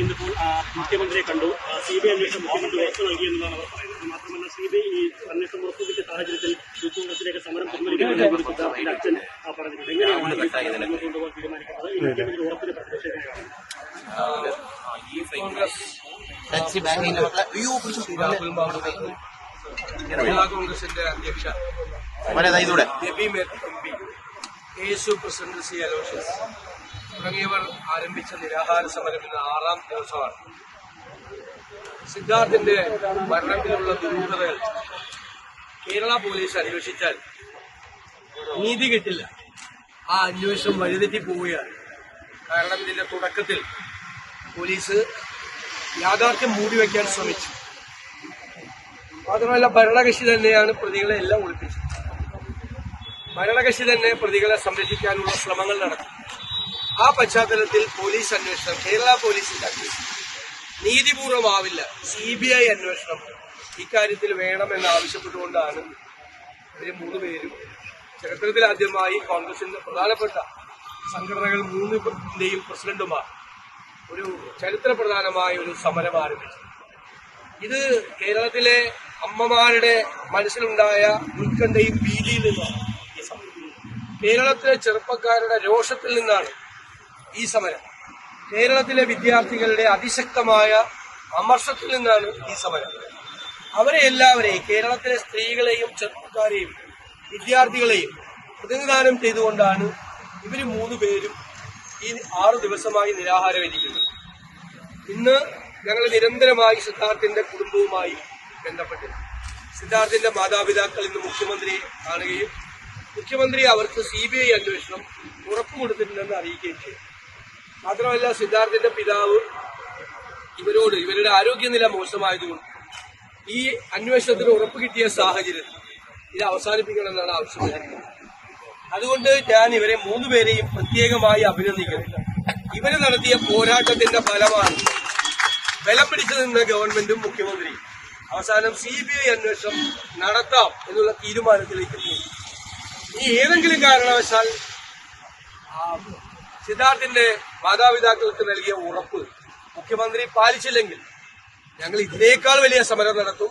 ഇന്നിപ്പോൾ മുഖ്യമന്ത്രിയെ കണ്ടു. സി ബി ഐ അന്വേഷണം മുഖ്യമന്ത്രി ഉറപ്പ് നൽകിയെന്നാണ് അവർ പറയുന്നത്. മാത്രമല്ല സി ബി ഐ ഈ അന്വേഷണം ഉറപ്പുവിച്ച സാഹചര്യത്തിൽ യൂത്ത് കോൺഗ്രസിലേക്ക് സമരം പിൻവലിക്കുന്നതിനെ കുറിച്ച് അച്ഛൻ ആ, പറഞ്ഞിട്ടുണ്ട്. എങ്ങനെയാണ് കൊണ്ടുപോകാൻ തീരുമാനിക്കുന്നത്. ഈ മുഖ്യമന്ത്രി ഉറപ്പിന് പ്രതിഷേധമാണ് രാഹുൽ മാങ്കൂട്ടത്തിൽ കേരള കോൺഗ്രസിന്റെ അധ്യക്ഷ. ഇതൂടെ. നബീം M P S U president C Aloysius. തുടങ്ങിയവർ ആരംഭിച്ച നിരാഹാര സമരം ഇന്ന് ആറാം ദിവസമാണ്. സിദ്ധാർത്ഥിന്റെ മരണത്തിലുള്ള ദുരൂഹതകൾ കേരള പോലീസ് അന്വേഷിച്ചാൽ നീതി കിട്ടില്ല. ആ അന്വേഷണം വഴിതെറ്റി പോവുകയാണ്. കാരണം ഇതിന്റെ തുടക്കത്തിൽ പോലീസ് യാഥാർത്ഥ്യം മൂടിവെക്കാൻ ശ്രമിച്ചു. മാത്രമല്ല ഭരണകക്ഷി തന്നെയാണ് പ്രതികളെ എല്ലാം ഒളിപ്പിച്ചത്. ഭരണകക്ഷി തന്നെ പ്രതികളെ സംരക്ഷിക്കാനുള്ള ശ്രമങ്ങൾ നടത്തി. ആ പശ്ചാത്തലത്തിൽ പോലീസ് അന്വേഷണം കേരള പോലീസിന്റെ അന്വേഷണം നീതിപൂർവമാവില്ല. സി ബി ഐ അന്വേഷണം. ഇക്കാര്യത്തിൽ വേണമെന്ന് ആവശ്യപ്പെട്ടുകൊണ്ടാണ് ഇവർ മൂന്ന് പേരും ചരിത്രത്തിൽ ആദ്യമായി കോൺഗ്രസിന്റെ പ്രധാനപ്പെട്ട സംഘടനകൾ മൂന്നിന്റെയും പ്രസിഡന്റുമാർ ഒരു ചരിത്രപ്രധാനമായ ഒരു സമരം ആരംഭിച്ചു. ഇത് കേരളത്തിലെ അമ്മമാരുടെ മനസ്സിലുണ്ടായ ഉത്കണ്ഠയും ഭീതിയിൽ നിന്നാണ് ഈ സമരം. കേരളത്തിലെ ചെറുപ്പക്കാരുടെ രോഷത്തിൽ നിന്നാണ് ഈ സമരം. കേരളത്തിലെ വിദ്യാർത്ഥികളുടെ അതിശക്തമായ അമർഷത്തിൽ നിന്നാണ് ഈ സമരം. അവരെ എല്ലാവരെയും കേരളത്തിലെ സ്ത്രീകളെയും ചെറുപ്പക്കാരെയും വിദ്യാർത്ഥികളെയും പ്രതിനിധാനം ചെയ്തുകൊണ്ടാണ് ഇവർ മൂന്ന് പേരും ഈ ആറു ദിവസമായി നിരാഹാരം ഇരിക്കുന്നത് ഇന്ന് ഞങ്ങൾ നിരന്തരമായി സിദ്ധാർത്ഥിന്റെ കുടുംബവുമായി ബന്ധപ്പെട്ടിരുന്നു. സിദ്ധാർത്ഥിന്റെ മാതാപിതാക്കൾ ഇന്ന് മുഖ്യമന്ത്രിയെ കാണുകയും മുഖ്യമന്ത്രി അവർക്ക് സി ബി ഐ അന്വേഷണം ഉറപ്പുകൊടുത്തിട്ടുണ്ടെന്ന് അറിയിക്കുകയും ചെയ്തു. മാത്രമല്ല സിദ്ധാർത്ഥിന്റെ പിതാവ് ഇവരോട് ഇവരുടെ ആരോഗ്യനില മോശമായതുകൊണ്ട് ഈ അന്വേഷണത്തിന് ഉറപ്പ് കിട്ടിയ സാഹചര്യത്തിൽ ഇത് അവസാനിപ്പിക്കണമെന്നാണ് ആവശ്യം അതുകൊണ്ട് ഞാൻ ഇവരെ മൂന്നുപേരെയും പ്രത്യേകമായി അഭിനന്ദിക്കുന്നു. ഇവർ നടത്തിയ പോരാട്ടത്തിന്റെ ഫലമാണ് ബലം പിടിച്ചു നിന്ന ഗവൺമെന്റും മുഖ്യമന്ത്രിയും. അവസാനം സി ബി ഐ അന്വേഷണം നടത്താം എന്നുള്ള തീരുമാനത്തിലേക്ക് എത്തി. ഇനി ഏതെങ്കിലും കാരണവശാൽ സിദ്ധാർത്ഥിന്റെ മാതാപിതാക്കൾക്ക് നൽകിയ ഉറപ്പ് മുഖ്യമന്ത്രി പാലിച്ചില്ലെങ്കിൽ ഞങ്ങൾ ഇതിനേക്കാൾ വലിയ സമരം നടത്തും.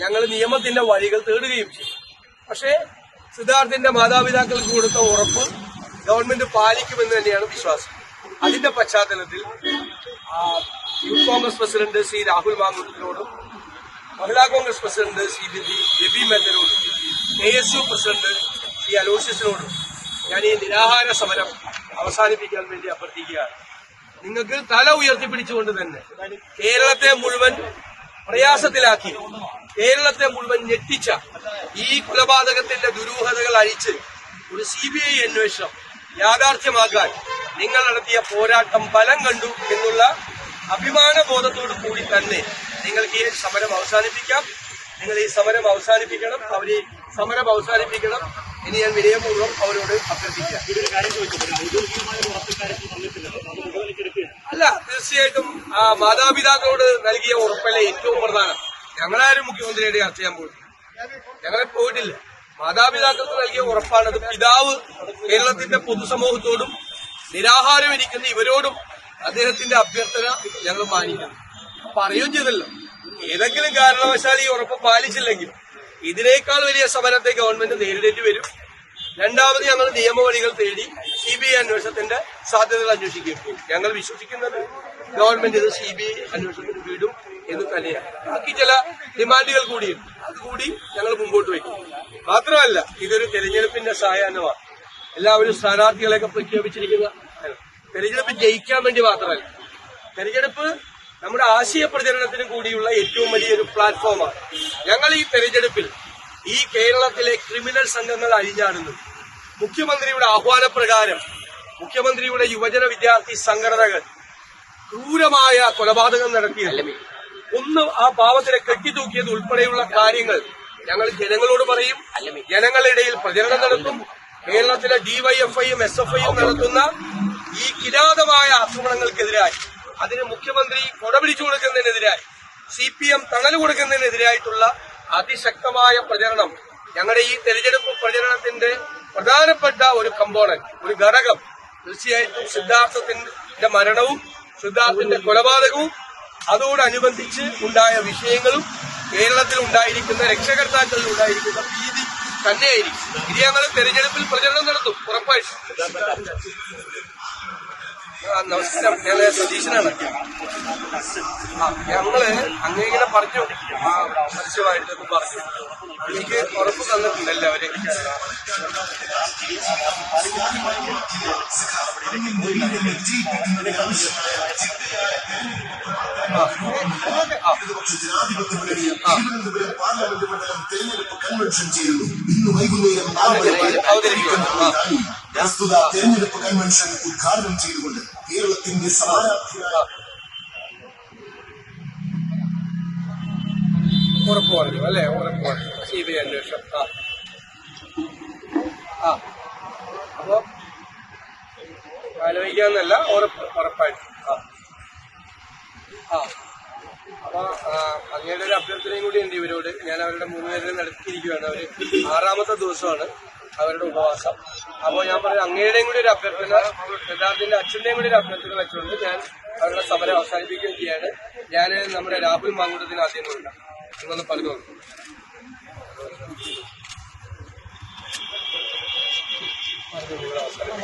ഞങ്ങൾ നിയമത്തിന്റെ വഴികൾ തേടുകയും ചെയ്യും. പക്ഷേ സിദ്ധാർത്ഥിന്റെ മാതാപിതാക്കൾക്ക് കൊടുത്ത ഉറപ്പ് ഗവൺമെന്റ് പാലിക്കുമെന്ന് തന്നെയാണ് വിശ്വാസം. അതിന്റെ പശ്ചാത്തലത്തിൽ youth Congress president C Rahul മാങ്കുട്ടിനോടും Mahila Congress president C ബി രബി മേത്തനോടും K S U president C അലോഷ്യസിനോടും ഞാൻ ഈ നിരാഹാര സമരം അവസാനിപ്പിക്കാൻ വേണ്ടി അഭ്യർത്ഥിക്കുകയാണ്. നിങ്ങൾക്ക് തല ഉയർത്തിപ്പിടിച്ചുകൊണ്ട് തന്നെ കേരളത്തെ മുഴുവൻ പ്രയാസത്തിലാക്കി കേരളത്തെ മുഴുവൻ ഞെട്ടിച്ച ഈ കൊലപാതകത്തിന്റെ ദുരൂഹതകൾ അഴിച്ച് ഒരു സി ബി ഐ അന്വേഷണം യാഥാർത്ഥ്യമാക്കാൻ നിങ്ങൾ നടത്തിയ പോരാട്ടം ഫലം കണ്ടു എന്നുള്ള അഭിമാന ബോധത്തോടു കൂടി തന്നെ നിങ്ങൾക്ക് ഈ സമരം അവസാനിപ്പിക്കാം. നിങ്ങൾ ഈ സമരം അവസാനിപ്പിക്കണം. അവർ സമരം അവസാനിപ്പിക്കണം. ഇനി ഞാൻ വിനയപൂർവം അവരോട് അഭ്യർത്ഥിക്കാം കാര്യം ചോദിച്ചപ്പോൾ ഔദ്യോഗികമായ ഒരു ഉറപ്പ് ഇക്കാര്യത്തിൽ വന്നിട്ടില്ലല്ലോ അത് അല്ല തീർച്ചയായിട്ടും ആ മാതാപിതാക്കളോട് നൽകിയ ഉറപ്പല്ലേ ഏറ്റവും പ്രധാനം. ഞങ്ങളാരും മുഖ്യമന്ത്രിയുടെ ചർച്ച ചെയ്യാൻ പോയിട്ടില്ല. ഞങ്ങളെ പോയിട്ടില്ല. മാതാപിതാക്കൾക്ക് നൽകിയ ഉറപ്പാണ് അത് പിതാവ് കേരളത്തിന്റെ പൊതുസമൂഹത്തോടും നിരാഹാരം ഇരിക്കുന്ന ഇവരോടും അദ്ദേഹത്തിന്റെ അഭ്യർത്ഥന ഞങ്ങൾ മാനിക്കണം. പറയുകയും ചെയ്തല്ലോ. ഏതെങ്കിലും കാരണവശാൽ ഈ ഉറപ്പ് പാലിച്ചില്ലെങ്കിൽ ഇതിനേക്കാൾ വലിയ സമരത്തെ ഗവൺമെന്റ് നേരിടേണ്ടി വരും. രണ്ടാമത് ഞങ്ങൾ നിയമവഴികൾ തേടി സി ബി ഐ അന്വേഷണത്തിന്റെ സാധ്യതകൾ അന്വേഷിക്കുകയും ചെയ്യും. ഞങ്ങൾ വിശ്വസിക്കുന്നത് ഗവൺമെന്റ് ഇത് സി ബി ഐ അന്വേഷണത്തിന് വിടും എന്ന് തന്നെയാണ്. ബാക്കി ചില ഡിമാൻഡുകൾ കൂടിയുണ്ട് അതുകൂടി ഞങ്ങൾ മുമ്പോട്ട് വയ്ക്കും. മാത്രമല്ല ഇതൊരു തെരഞ്ഞെടുപ്പിന്റെ സായാഹ്നമാണ്. എല്ലാവരും സ്ഥാനാർത്ഥികളെയൊക്കെ പ്രഖ്യാപിച്ചിരിക്കുന്ന തെരഞ്ഞെടുപ്പ് ജയിക്കാൻ വേണ്ടി മാത്രമല്ല തെരഞ്ഞെടുപ്പ് നമ്മുടെ ആശയ പ്രചരണത്തിന് കൂടിയുള്ള ഏറ്റവും വലിയൊരു പ്ലാറ്റ്ഫോമാണ് ഞങ്ങൾ ഈ തെരഞ്ഞെടുപ്പിൽ ഈ കേരളത്തിലെ ക്രിമിനൽ സംഘങ്ങൾ അഴിഞ്ഞാടുന്നു മുഖ്യമന്ത്രിയുടെ ആഹ്വാനപ്രകാരം മുഖ്യമന്ത്രിയുടെ യുവജന വിദ്യാർത്ഥി സംഘടനകൾ ക്രൂരമായ കൊലപാതകം നടത്തിയത് ഒന്ന് ആ പാവത്തിനെ കെട്ടിത്തൂക്കിയത് ഉൾപ്പെടെയുള്ള കാര്യങ്ങൾ ഞങ്ങൾ ജനങ്ങളോട് പറയും. ജനങ്ങളിടയിൽ പ്രചരണം നടത്തും. കേരളത്തിലെ ഡിവൈഎഫ്ഐയും എസ് എഫ് ഐയും നടത്തുന്ന ഈ കിരാതമായ ആക്രമണങ്ങൾക്കെതിരായി അതിന് മുഖ്യമന്ത്രി കൊടപിടിച്ചു കൊടുക്കുന്നതിനെതിരായി സി പി എം തണൽ കൊടുക്കുന്നതിനെതിരായിട്ടുള്ള അതിശക്തമായ പ്രചരണം. ഞങ്ങളുടെ ഈ തെരഞ്ഞെടുപ്പ് പ്രചരണത്തിന്റെ പ്രധാനപ്പെട്ട ഒരു കമ്പോണന്റ് ഒരു ഘടകം തീർച്ചയായിട്ടും സിദ്ധാർത്ഥത്തിന്റെ മരണവും സിദ്ധാർത്ഥിന്റെ കൊലപാതകവും അതോടനുബന്ധിച്ച് ഉണ്ടായ വിഷയങ്ങളും കേരളത്തിൽ ഉണ്ടായിരിക്കുന്ന രക്ഷകർത്താക്കളിൽ ഉണ്ടായിരിക്കുന്ന ഭീതി തന്നെയായിരിക്കും. ഇനി ഞങ്ങൾ തെരഞ്ഞെടുപ്പിൽ പ്രചരണം നടത്തും ഉറപ്പായിട്ടും. നമസ്കാരം. ഞാൻ സതീശനാണ്. ഞങ്ങൾ അങ്ങനെ പറഞ്ഞു ആ പരസ്യമായിട്ടൊക്കെ പറഞ്ഞു എനിക്ക് ഉറപ്പ് തന്നിട്ടുണ്ട് എല്ലാവരും ആ കൺവെൻഷൻ ചെയ്യുന്നു ഇന്ന് വൈകുന്നേരം പ്രസ്തുത തെരഞ്ഞെടുപ്പ് കൺവെൻഷൻ ഉദ്ഘാടനം ചെയ്തുകൊണ്ട് കേരളത്തിന്റെ സ്ഥാനാർത്ഥിയായ ഉറപ്പ് അല്ലേ? ഉറപ്പ് സി ബി അന്വേഷണം. ആ. ആ. അപ്പോ ആലോചിക്കാന്നല്ല ഉറപ്പ് ഉറപ്പായിട്ട്. ആ. ആ. അപ്പൊ അങ്ങയുടെ ഒരു അഭ്യർത്ഥനയും കൂടി ഉണ്ട് ഇവരോട്. ഞാൻ അവരുടെ മൂന്ന് പേരെ നടത്തിയിരിക്കുകയാണ്. അവർ ആറാമത്തെ ദിവസമാണ് അവരുടെ ഉപവാസം. അപ്പോൾ ഞാൻ പറയുന്നത് അങ്ങയുടെയും കൂടി ഒരു അഭ്യർത്ഥന സിദ്ധാർത്ഥിന്റെ അച്ഛന്റെയും കൂടി ഒരു അഭ്യർത്ഥന വെച്ചുകൊണ്ട് ഞാൻ അവരുടെ സമരം അവസാനിപ്പിക്കുകയും ചെയ്യാണ്. ഞാൻ നമ്മുടെ രാഹുൽ മാങ്കുടത്തിന് ആദ്യം കൊണ്ടാണ് പറഞ്ഞു നോക്കും അവസാനം